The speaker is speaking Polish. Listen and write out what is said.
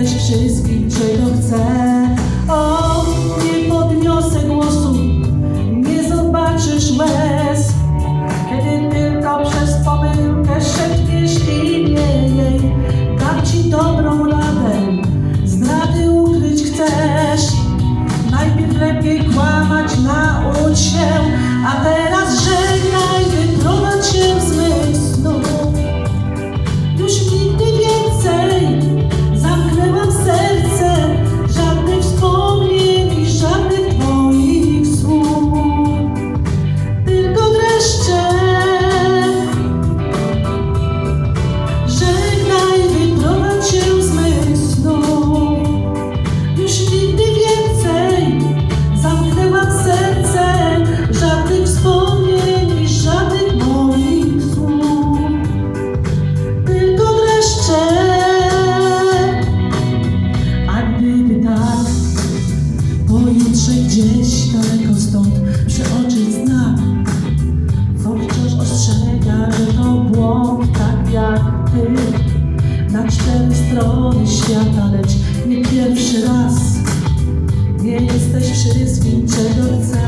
jesteś wszystkim, czego chcę. O, nie podniosę głosu, nie zobaczysz łez. Kiedy tylko przez pomyłkę szepniesz imię jej, dam ci dobrą radę, zdrady ukryć chcesz. Najpierw lepiej kłamać, naucz się, gdzieś daleko stąd przeoczyć znak, co wciąż ostrzega, że to błąd, tak jak ty. Na cztery strony świata, lecz nie pierwszy raz. Nie jesteś wszystkim, czego chcę.